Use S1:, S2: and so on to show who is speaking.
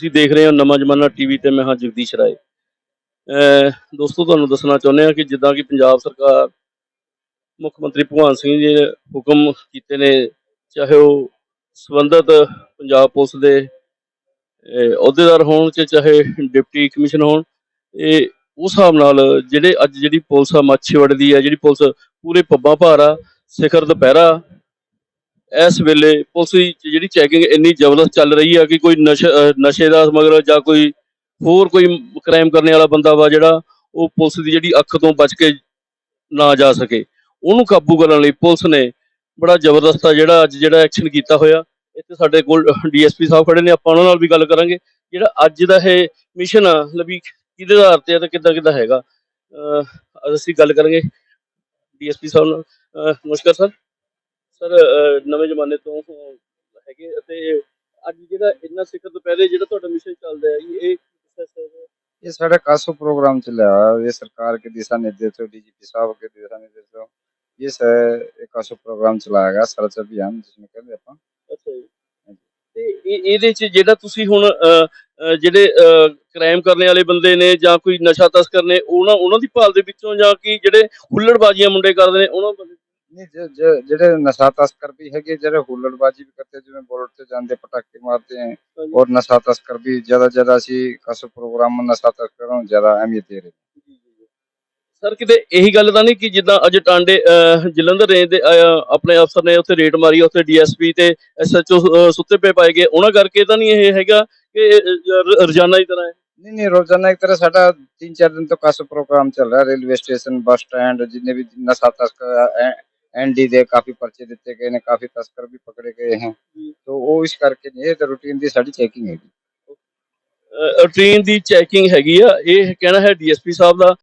S1: ਤੁਸੀਂ ਦੇਖ ਰਹੇ ਹੋ ਨਵਾਂ ਜ਼ਮਾਨਾ ਟੀਵੀ ਤੇ ਮੈਂ ਹਾਂ ਜਗਦੀਸ਼ ਰਾਏ। ਦੋਸਤੋ, ਤੁਹਾਨੂੰ ਦੱਸਣਾ ਚਾਹੁੰਦੇ ਹਾਂ ਕਿ ਜਿੱਦਾਂ ਕਿ ਪੰਜਾਬ ਸਰਕਾਰ, ਮੁੱਖ ਮੰਤਰੀ ਭਗਵੰਤ ਸਿੰਘ ਜੀ ਨੇ ਹੁਕਮ ਕੀਤੇ ਨੇ, ਚਾਹੇ ਉਹ ਸੰਬੰਧਤ ਪੰਜਾਬ ਪੁਲਿਸ ਦੇ ਅਹੁਦੇਦਾਰ ਹੋਣ ਤੇ ਚਾਹੇ ਡਿਪਟੀ ਕਮਿਸ਼ਨ ਹੋਣ, ਇਹ ਉਸ ਹਿਸਾਬ ਨਾਲ ਜਿਹੜੇ ਅੱਜ ਜਿਹੜੀ ਪੁਲਿਸ ਆ, ਮਾਛੀਵਾੜੇ ਦੀ ਹੈ ਜਿਹੜੀ ਪੁਲਿਸ ਪੂਰੇ ਪੱਬਾਂ ਭਾਰ ਆ, ਸਿਖਰ ਦੁਪਹਿਰਾ ਇਸ ਵੇਲੇ ਪੁਲਿਸ ਦੀ ਜਿਹੜੀ ਚੈਕਿੰਗ ਇੰਨੀ ਜ਼ਬਰਦਸਤ ਚੱਲ ਰਹੀ ਆ ਕਿ ਕੋਈ ਨਸ਼ੇ ਨਸ਼ੇ ਦਾ ਸਮਗਲਰ ਜਾਂ ਕੋਈ ਹੋਰ ਕੋਈ ਕ੍ਰਾਈਮ ਕਰਨ ਵਾਲਾ ਬੰਦਾ ਵਾ ਜਿਹੜਾ ਉਹ ਪੁਲਿਸ ਦੀ ਜਿਹੜੀ ਅੱਖ ਤੋਂ ਬਚ ਕੇ ਨਾ ਜਾ ਸਕੇ। ਉਹਨੂੰ ਕਾਬੂ ਕਰਨ ਲਈ ਪੁਲਿਸ ਨੇ ਬੜਾ ਜ਼ਬਰਦਸਤ ਆ ਜਿਹੜਾ ਅੱਜ ਜਿਹੜਾ ਐਕਸ਼ਨ ਕੀਤਾ ਹੋਇਆ। ਇੱਥੇ ਸਾਡੇ ਕੋਲ ਡੀਐਸਪੀ ਸਾਹਿਬ ਖੜੇ ਨੇ, ਆਪਾਂ ਉਹਨਾਂ ਨਾਲ ਵੀ ਗੱਲ ਕਰਾਂਗੇ। ਜਿਹੜਾ ਅੱਜ ਦਾ ਇਹ ਮਿਸ਼ਨ ਆ ਲਵੀ ਕਿਹਦੇ ਆਧਾਰ ਤੇ ਆ ਤੇ ਕਿੱਦਾਂ ਕਿੱਦਾਂ ਹੈਗਾ? ਅਹ, ਅਸੀਂ ਗੱਲ ਕਰਾਂਗੇ ਡੀਐਸਪੀ ਸਾਹਿਬ ਨਾਲ। ਨਮਸਕਾਰ ਸਰ। ਸਰ ਅਹ ਨਵੇਂ ਜ਼ਮਾਨੇ ਤੋਂ ਅਹ, ਹੈਗੇ ਅਤੇ ਅੱਜ ਜਿਹੜਾ ਇੰਨਾ ਸਿਖਰ ਦੁਪਹਿਰੇ ਜਿਹੜਾ ਤੁਹਾਡਾ ਮਿਸ਼ਨ ਚੱਲਦਾ ਹੈ ਇਹ ਇਹ ਕਿਸ ਤਰ੍ਹਾਂ ਦਾ ਹੈ?
S2: ये साढ़े कासो प्रोग्राम चला है ये सरकार के दिशा निर्देश डीजीपी साहब के दिशा निर्देश ये से एक कासो प्रोग्राम चलाया गया सर्च अभियान जिसमें कहते हैं अपन
S1: ਅੱਛਾ ਜੀ ਤੇ ਇਹ ਇਹਦੇ ਚ ਜਿਹੜਾ ਤੁਸੀਂ ਹੁਣ ਅਹ, ਅਹ, ਜਿਹੜੇ ਕ੍ਰਾਈਮ ਕਰਨ ਵਾਲੇ ਬੰਦੇ ਨੇ ਜਾਂ ਕੋਈ ਨਸ਼ਾ ਤਸਕਰ ਨੇ ਉਹਨਾਂ ਉਹਨਾਂ ਦੀ ਭਾਲ ਦੇ ਵਿੱਚੋਂ ਜਾਂ ਕਿ ਜਿਹੜੇ ਹੁੱਲੜਬਾਜ਼ੀਆਂ ਮੁੰਡੇ ਕਰਦੇ ਨੇ ਉਹਨਾਂ ਬੰਦੇ
S2: ਨਹੀਂ ਜਿਹੜੇ ਨਸ਼ਾ ਤਸਕਰ ਵੀ ਹੈਗੇ ਜਿਹੜੇ ਹੁੱਲੜਬਾਜ਼ੀ ਵੀ ਕਰਦੇ ਜਿਵੇਂ ਬੁਲਟ ਤੇ ਜਾਂਦੇ
S1: ਪਟਾਕੇ
S2: ਮਾਰਦੇ ਹੈ ਔਰ ਨਸ਼ਾ ਤਸਕਰ ਵੀ ਜ਼ਿਆਦਾ ਜ਼ਿਆਦਾ ਅਸੀਂ ਕਸ ਪ੍ਰੋਗਰਾਮ ਨਸ਼ਾ ਤਸਕਰਾਂ ਨੂੰ ਜ਼ਿਆਦਾ ਅਹਿਮੀਅਤ ਦੇ ਰਹੇ
S1: ਸਰ ਕਿਤੇ ਇਹੀ ਗੱਲ ਤਾਂ ਨਹੀਂ ਕਿ ਜਿੱਦਾਂ ਅੱਜ ਟਾਂਡੇ ਜਲੰਧਰ ਰੇਂਜ ਦੇ ਆਪਣੇ ਅਫਸਰ ਨੇ ਉੱਥੇ ਰੇਡ ਮਾਰੀ ਉੱਥੇ ਡੀਐਸਪੀ ਤੇ ਐਸਐਚਓ ਸੁੱਤੇ ਪਏ ਪਾਏ ਗਏ। ਉਹਨਾਂ ਕਰਕੇ ਤਾਂ ਨਹੀਂ ਇਹ ਹੈਗਾ ਕਿ ਰੋਜ਼ਾਨਾ ਦੀ ਤਰ੍ਹਾਂ ਹੈ?
S2: ਨਹੀਂ ਨਹੀਂ ਰੋਜ਼ਾਨਾ ਇੱਕ ਤਰ੍ਹਾਂ ਸਾਡਾ 3-4 ਦਿਨ ਤੋਂ ਕਾਸੋ ਪ੍ਰੋਗਰਾਮ ਚੱਲ ਰਿਹਾ ਰੇਲਵੇ ਸਟੇਸ਼ਨ ਬੱਸ ਸਟੈਂਡ ਜਿੰਨੇ ਵੀ ਨਸ਼ਾ ਤਸਕਰ एनडी दे काफी पर्चे दिते गए ने काफी तस्कर भी पकड़े गए हैं
S1: जी।
S2: तो वो इस करके नहीं है तो रूटीन दी साडी चेकिंग है
S1: ਟ੍ਰੇਨ ਦੀ ਚੈਕਿੰਗ ਹੈਗੀ ਆ ਇਹ ਕਹਿਣਾ ਹੈ ਡੀਐਸਪੀ ਸਾਹਿਬ ਦਾ